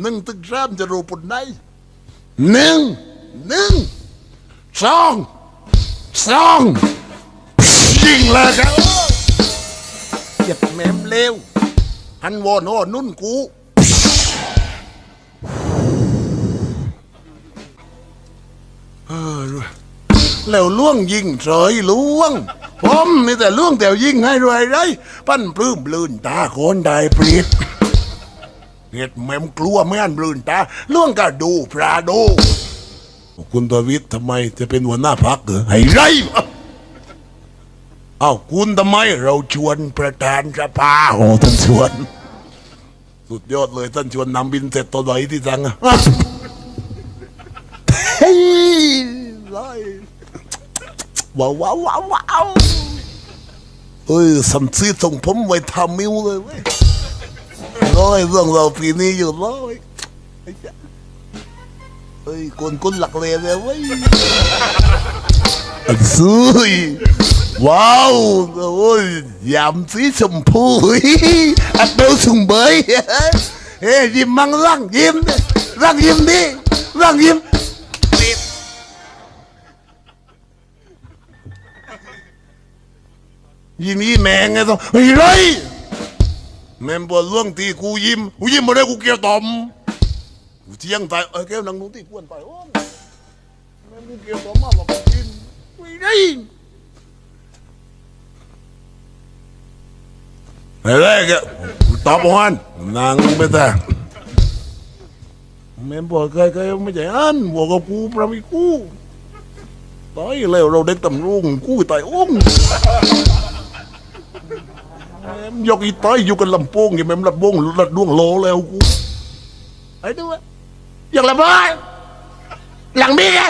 หนึ่งตึกสามจะรู้ผลได้หนึ่งหนึ่งสองสองยิงเลยครับเหยียดแหมมเลวหันวอนโอนุ่นกูเออแล้วล่วงยิงเฉยล่วงผมมีแต่ล่วงแต่ยิงให้รวยไรปั้นปลื้มลื่นตาคนได้ปรียบ เห็ดแม่มกลัวไม่อันบลืนตาล่วงก็ดูพระดู คุณทวิทย์ทำไมจะเป็นหัวหน้าพักเหรอให้ไรวะเอ้าคุณทำไมเราชวนประธานสภาโอ้ท่านชวน สุดยอดเลยท่านชวนนำบินเสร็จตัวไหนที่สั่งอะเฮ้ยร้อยว้าวว้าวว้าวว้าวเอ้ยสัมซีส่งผมไว้ทำมิวเลยเว้ย ร้อยเรื่องเราปีนี้อยู่ร้อยไอ้เจ้าเอ้ยคนคนหลักเลยเลยเว้ยอันซุยว้าวโอ้ยยำสีชมพูอัดเดาสุงเบยเฮ้ยยิ้มมังร่างยิ้มร่างยิ้มดิร่างยิ้มยิ้มยี่แมงไงต้องเฮ้ย แม่งบนล่วงตีกูยิ้มกูยิ้มมาได้กูเกลียวตอมกูเที่ยงตายเออแก้วนังนู้นที่กวนไปโอ้ยแม่งกูเกลียวตอมมากกว่ากูกินเฮ้ยไรอะไรแกตอบวันนางไม่ได้แม่งบอกใครใครไม่ใช่อันบอกกับกูประมีกูตายแล้วเราเด็กตำรวจกูตายโอ้งแม่ม ยกอีต้อยอยู่กันลำโพงอย่าแม่มลำโพงลัดดวงโลแล้วกูไอ้ด้วยอย่างละบ้าหลังมีไง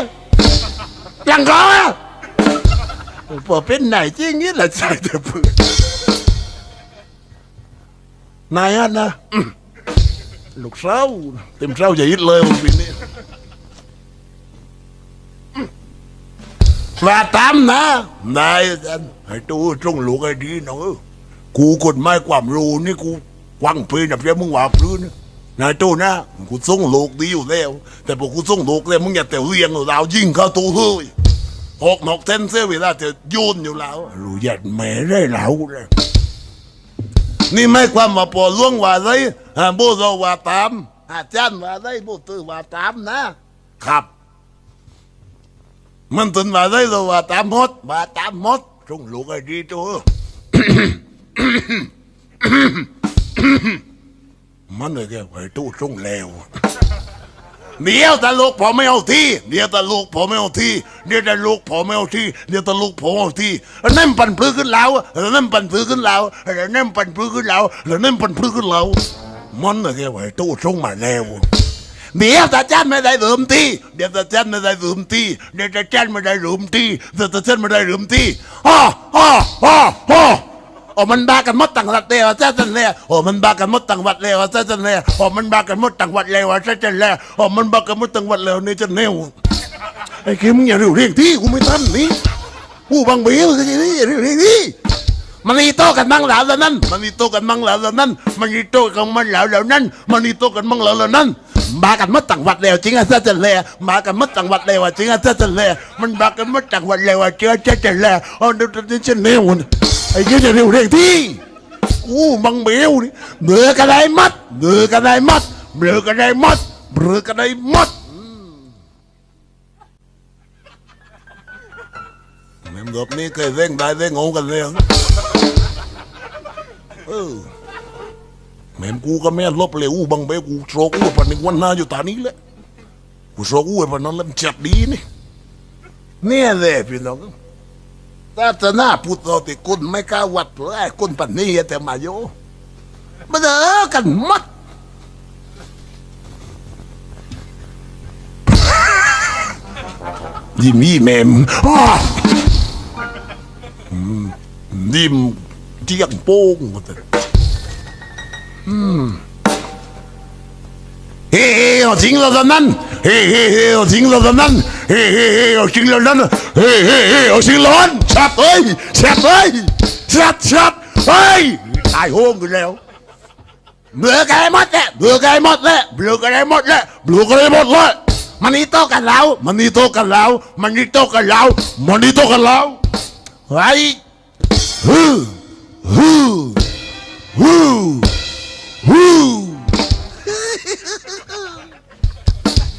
หลังก้อะพอเป็นไหนจริงนี่แหละใช่แต่เพื่อนนายอันนะลูกเศร้าเต็มเศร้าจะยิดเลยปีนี้มว่าตามนะนายอันให้ตู้จงลูกให้ดีหน้องเอ้ย กูกฎหมายความรู้นี่กูวางเพลินแบบเรียมึงว่าพื้นนายโตนะกูส่งโลกดีอยู่แล้ว แต่พอกูส่งโลกแล้วมึงอย่าแต่เรียงเรายิงเข้าตัวเฮ้ยหกนอกเส้นเสียเวลาจะโยนอยู่แล้วรู้ยัดแม่ได้แล้วเลยนี่ไม่ความว่าพอล่วงว่าไรฮะโบเราว่าตามอาจารย์ว่าไรโบตือว่าตามนะ ครับ มันตึนว่าไรเราว่าตามหมดว่าตามหมดส่งลูกให้ดีตัว มันเลยแกไอ้ตู้ส่งแล้วเดี๋ยวตลูกพอไม่เอาที่เดี๋ยวตลูกพอไม่เอาที่เดี๋ยวตลูกพอไม่เอาที่เดี๋ยวตลูกพอเอาที่แล้วนั่นปั่นพื้ขึ้นแล้วแล้วนั่นปั่นพื้ขึ้นแล้วแล้วนั่นปั่นพื้ขึ้นแล้วแล้วนั่นปั่นพื้ขึ้นแล้วมันเลยแกไอ้ตู้ส่งมาแล้วเดี๋ยวตาจันไม่ได้ลืมที่เดี๋ยวตาจันไม่ได้ลืมที่เดี๋ยวตาจันไม่ได้ลืมที่เดี๋ยวตาจันไม่ได้ลืมที่อ้ออ้ออ้ออ้อ โอ้มันบากันหมดต่างวัดเลยว่าจ้าจันเลยโอ้มันบากันหมดต่างวัดเลยว่าจ้าจันเลยโอ้มันบากันหมดต่างวัดเลยว่าจ้าจันเลยโอ้มันบากันหมดต่างวัดเลยนี่จะเน่วไอ้เข็มงอย่าเร็วเรียกที่กูไม่ทันนี่กูบังเบี้ยวคือนี่เร็วเรียกที่มันนี่โตกันมั่งแล้วแล้วนั่นมันนี่โตกันมั่งแล้วแล้วนั่นมันนี่โตกันมั่งแล้วแล้วนั่นมันนี่โตกันมั่งแล้วแล้วนั่น มากันมดต่างวัดแล้วจริงอะจ้าจันเลยมากันมดต่างวัดแล้วจริงอะจ้าจันเลยมันบากันมดต่างวัดแล้วเจอจ้าจันเลยโอ้เดี๋ยวจะเน่วไอ้เจ้าจะเร็วเร่งที่กูมังเบียวนี่เบือกันได้มัดเบือกันได้มัดเบือกันได้มัดเบือกันได้มัดแม่งแบบนี้เคยเร่งได้เร่งโง่กันเลยเออ แม่งกูก็แม่ลบเลยอู้บังเบกูโชกอู้ปันในวันหน้าอยู่ตานี้แหละกูโชกอู้ปันนั้นแล้วมันจัดดีนี่เนี่ยเลยพี่น้องศาสนาพุทธเราติกุลไม่กล้าวัดเลยกุลปันนี้แต่มาโยมาเจอกันมัดยิ้มยี่แมมอืมนิ่มเจียงโป้งหมดเลย อืมเฮ้เฮ้เอาจริงแล้วตอนนั้นเฮ้เฮ้เฮ้เอาจริงลอดนั่นเฮ้เฮ้เฮ้เอาจริงล้วนั้นเฮ้เฮ้เฮ้เอาจริงแล้วนั้นชัดเอ้ยชัดเอ้ยชัดชัดเฮ้ยตายโหงกันแล้วเบื่อกันหมดเลยเบื่อกันหมดเลยเบื่อกันหมดเลยเบื่อกันหมดเลยมันนี่โตกันแล้วมันนี่โตกันแล้วมันนี่โตกันแล้วมันนี่โตกันแล้วไอ้ฮู้ฮู้ฮู้ ฮู้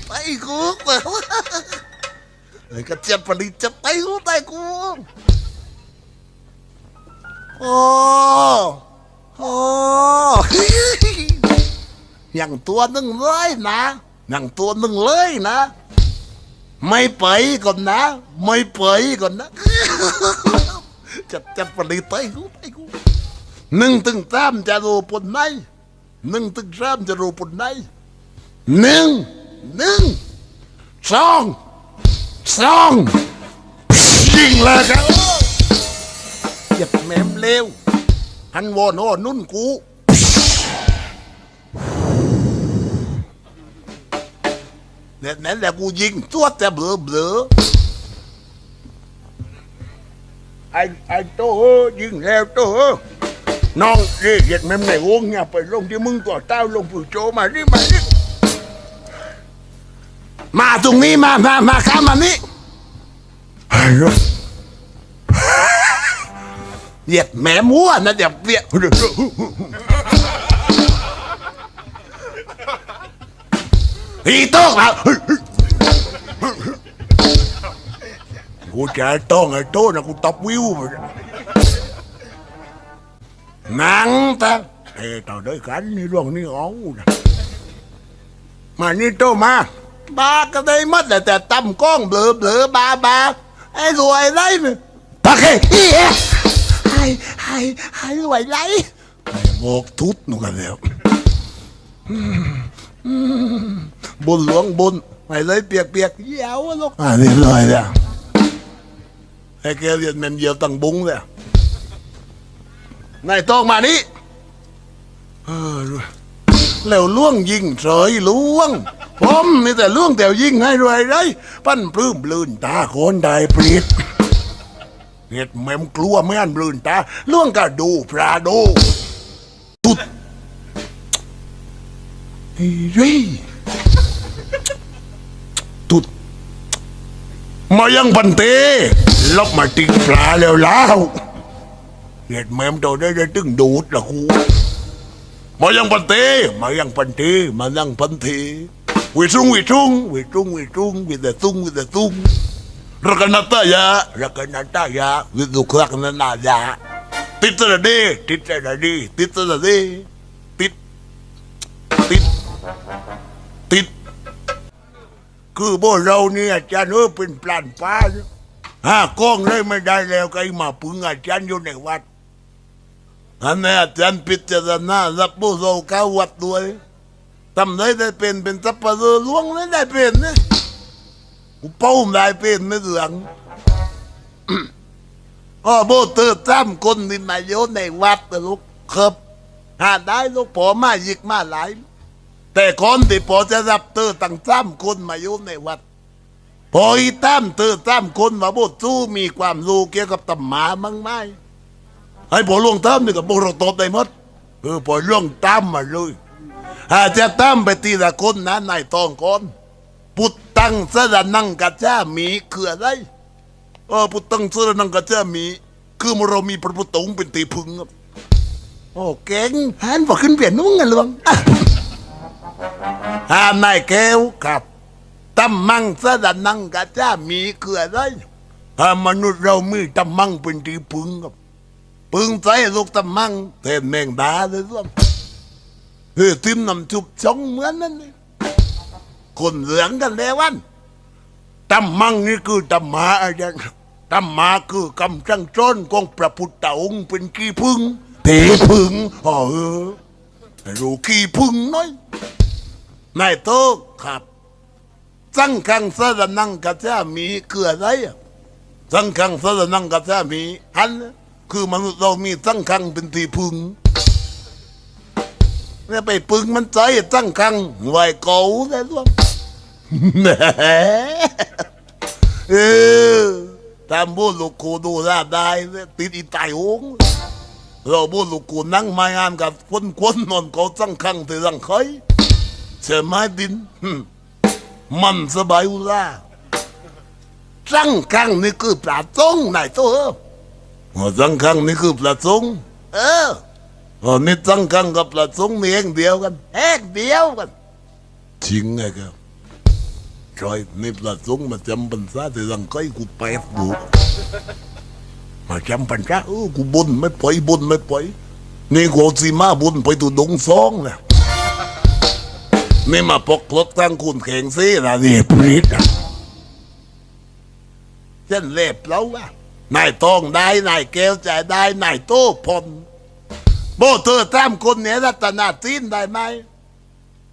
ไอ้กูเปิดไอ้กระเจี๊ยบปริจะไปกูไปกูโอ้โอ้อย่างตัวหนึ่งเลยนะอย่างตัวหนึ่งเลยนะ ไม่ไปก่อนนะ ไม่ไปก่อนนะจะจะปริไปกูไปกูหนึ่งถึงสามจะรู้ปนไหน หนึ่งถึงสามจะรู้ปนไหนหนึ่งหนึ่งสองสองยิงเลยครับเหยียบแหมมเร็วฮันวอนโอนุ่นกูเนี่ยนั่นแหละกูยิงตัวแต่เบลอเบลอไอ้ไอ้โตยิงแล้วโต น้องเรียกเหยียดแมมในวงเนี่ยไปลงที่มึงตัวเต้าลงผู้โจมาดิมาดิมาตรงนี้มามามาข้ามมานี่ฮัลโหลเหยียดแหมมัวนะเดี๋ยวเวียอีโต้งแล้วกูจะต้องไอ้โต้นะกูตบวิวไป นังแต่เฮ้ยต่อด้วยกันนี่เรื่องนี้เอานะมานี่โตมาบาก็ได้หมัดแต่แต่ตั้มกล้องเบลอเบลอบาบาไอ้รวยไรเนี่ยตะเคเฮียให้ให้ให้รวยไรไอ้โบกทุดนู่นกันแล้วอืมอืมบุญหลวงบุญไอ้เลยเปียกเปียกๆเยี่ยวอะลูกอ่าเรียบร้อยแล้วไอ้แกเรียนแมนเยียวตังบุ้งเลย นายต้องมานี่เออรวยแล้วล่วงยิงเฉยล่วงผมมีแต่ล่วงแต่ยิงให้รวยไรปั้นปลื้มลื่นตาคนได้ปรีดเห็ดแมมกลัวไม่อันบลื่นตาล่วงก็ดูพระดูตุดเฮ้ยตุดมายังบันเตลบมาติงปลาแล้วแล้ว เห็ดแมมโตได้ได้ตึงดูดละคูมายังปันเตมายังปันเตมายังปันเทวิจุงวิจุงวิจุงวิจุงวิเดตุงวิเดตุงรักนัตยารักนัตยาวิดุครักนันายาติดตระเดติดตระเดติดตระเดติดติดติดคือพวกเราเนี่ยอาจารย์เออเป็นปลานฟ้าห้ากล้องเลยไม่ได้แล้วก็ไอ้มาปึงอาจารย์อยู่ในวัด อันนี้อาจารย์พิจารณารับผู้โซเข้าวัดด้วยทำได้ได้เป็นเป็นสัพพะเรอหลวงไม่ได้เป็นนะกูเป้าได้เป็นไม่เหลืองอ๋อโบเตอร์จ้ำคนที่มาโยในวัดลูกครับหาได้ลูกพอมาหยิกมาหลาย แต่คนที่พอจะรับเตอร์ตั้งจ้ำคนมาโยนในวัดพออีตั้มเตอร์จ้ำคนมาโบสู้มีความรู้เกี่ยวกับตำหมามั้งไหม ไอ้พอล่วงตามนี่กับพวกเราตอบได้หมดเออพอล่วงตามมาเลยอาจจะตามไปทีละคนนะนายตองก่อนพุทธังสระนังกัจจามีคืออะไรเออพุทธังสรนังกัจจามี คือเมื่อเรามีพระพุทธองค์เป็นตีพึงครับโอ้เก่งหันบอกขึ้นเปลี่ยนนุ่งกันหรือเล่าอะอ่านายแก้วครับตัมมังสระนังกัจจามีคืออะไรอ่ามนุษย์เรามีตัมมังเป็นตีพึงครับ ปึงใจลูกตะมังเต้นแมงดาเลยซ้ำเฮ้ยทิมนำจุบชงเหมือนนั่นนี่คนเหลืองกันแล้ววันตะมังนี่คือตะมาอาจารย์ตะมาคือกำจังจนของพระพุทธองค์เป็นขี้พึ่งเตพึ่งอ๋อเออรู้ขี้พึ่งน้อยนายโตครับสังขังสะนังกัจจามีคืออะไรสังขังสระนังกัจจามีอัน คือมนุษย์เรามีสังขังเป็นที่พึงเนี่ยไปพึงมันใจสังขังไหวเก่าแต่ตัวแหมเออตามบูลูกโคดูราได้เนี่ยติดอีตายโหงเราบุลูกกูนั่งไม้งานกับคนคนนอนเขาจังคังที่รังเคยเชื่อไม้ดิน มันสบายอุลาจังคังนี่คือปลาจงนายตัว ออจังคังนี่คือปลาจงเออเออนี่จังคังกับปลาจงนี่เองเดียวกันเองเดียวกันจริงไงครับใช่นี่ปลาจงมาจำปัญษาที่รังเคยกูแปดดูมาจำปัญญาเออกูบนไม่ปล่อยบนไม่ปล่อยนี่กูเอาสีมาบนไปตัวดงซองนะนี่มาปกรถตั้งคุณแข่งซีนะนี่ปริดอะเส้นเล็บแล้วว่า นายตองได้นายแก้วใจได้นายโต้พลโบเธอตามคนเนี้ยรัตนาจีนได้ไหม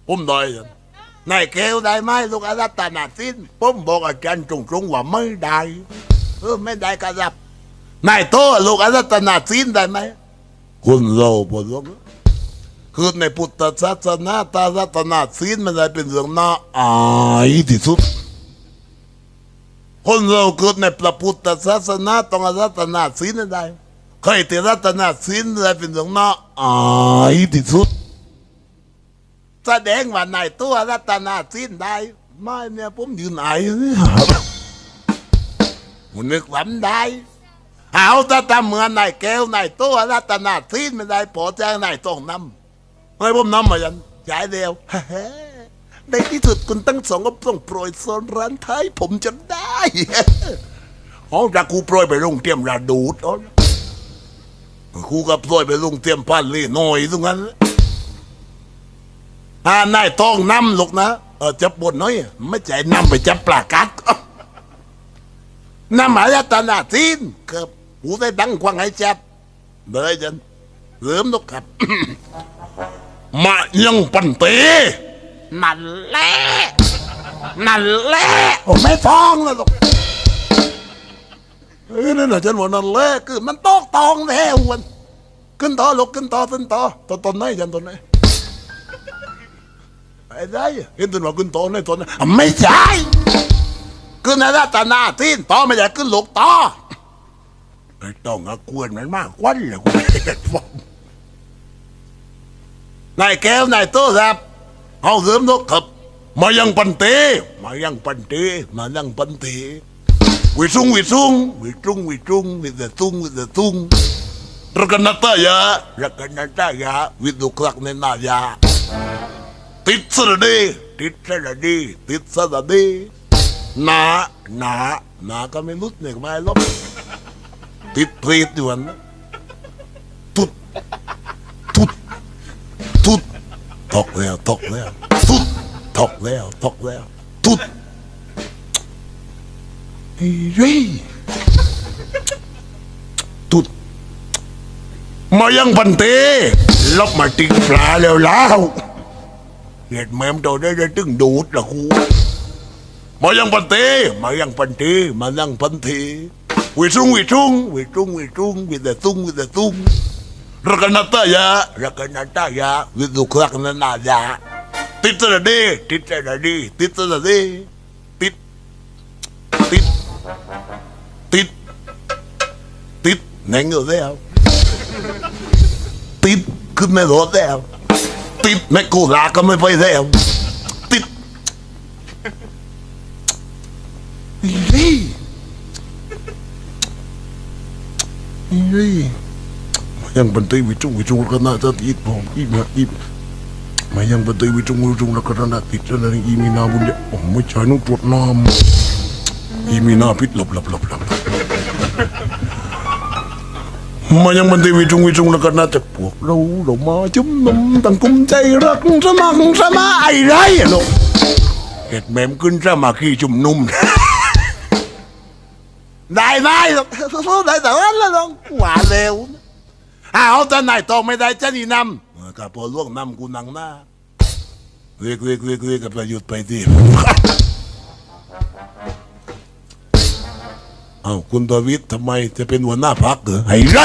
ผมได้ยังนายแก้วได้ไหมลูกรัตนาจีนผมบอกอาจารย์ตรงๆว่าไม่ได้เออไม่ได้ก็รับนายโตลูกรัตนาจีนได้ไหมคุณเราพอลงคือในพุทธศาสนาตารัตนาจีนมันได้เป็นเรื่องน่าอายที่สุด คนเราเกิดในพระพุทธศาสนาต้องรัตนาศีลได้ใครที่รัตนาศีลได้เป็นเรื่องน่าอายที่สุดแสดงว่าในตัวรัตนาศีลได้ ไม่เนี่ยผมยืนอายเนี่ยมันนึกหวันได้เอาถ้าทำเหมือนนายแก้วนายตัวรัตนาศีลไม่ได้พอใจนายต้องนำให้ผมนำมายันจ่ายเดียว ในที่สุดคุณตั้งสองก็ต้องโปรยโซนร้านไทยผมจนได้ อ๋อจากครูโปรยไปลงเตรียมระดูดอ๋อครูกับโปรยไปลงเตรียมพันลี่หน่อยตรงนั้นอ่านายต้องนำลูกนะเออจับบนน้อย ไม่ใจนำไปจับปลากัดนำมาแล้วตานาจีนครับหูได้ดังควังให้จับเลยจันเริ่มนกครับ มายังปันเต นั่นแหละนั่นแหละโอ้ไม่ฟ้องนะลูกเอ้ยนั่นแหละฉันว่านั่นแหละคือมันตอกตองแล้ววันขึ้นต่อลูกขึ้นต่อขึ้นต่อตัวตนไหนฉันตนไหนไอ้ได้เห็นตัวว่าขึ้นต่อไหนตนไหนไม่ใช่ขึ้นอะไรตาหน้าทีนต่อไม่ใช่ขึ้นลูกต่อไอ้ต้องอะกวนมันมากกวันเลยกูไม่ได้ฟ้องนายแก้วนายโตครับ เอาเสริมนกครับ มายังปันเต มายังปันเต มายังปันเตวิซุงวิซุงวิซุงวิซุงวิเดซุงวิเดซุงรักนัตายารักนัตายาวิดุคลักเนนายาติดสระดีติดสระดีติดสระดีหนาหนาหนาก็ไม่ลุดเนี่ยไม่ลบติดพรีดอยู่วันนะ ตกแล้วตกแล้วทุดตกแล้วตกแล้วทุดเฮ้ยทุดมายังพันเตลบมาติงปลาแล้วแล้วเหตุแม่มโตได้ได้ตึงดูดละครูมายังพันเตมายังพันเตมายังพันเตวิซุงวิซุงวิซุงวิซุงวิเดซุงวิเดซุง Rakanataya, Rakanataya, with the Krakanaya. Tits of the day, tits of the day, tits of the day, tit, tit, tit, tit, ไหนเงือแล้วติดขึ้นไม่รอดแล้วติ yang penting witung witung kena tak it bom ima im ma yang penting witung witung la kena tak it dan imi na bun oh mai chai nu tot nam imi na pit lop lop lop lop mà ยังมันตีวิจุงวิจุงแล้วก็น่าจะพวกเราเรามาจุ่มนมตั้งกุมใจรักสมัครสมาไอ้ไรอะลูกเห็ดแมมขึ้นสมาขี้จุ่มนุ่ม ได้ไหมลูกได้แต่ว่าแล้วลองหวานเร็ว อ้าวจะไหนายตองไม่ได้จะนี่นำกับพอล่วงนำกูนังหน้าเรียกเรียกเรียกเรียกกับประยุทธ์ไปดิเอ้าคุณดวิดทำไมจะเป็นหัวหน้าพักเหรอให้ไร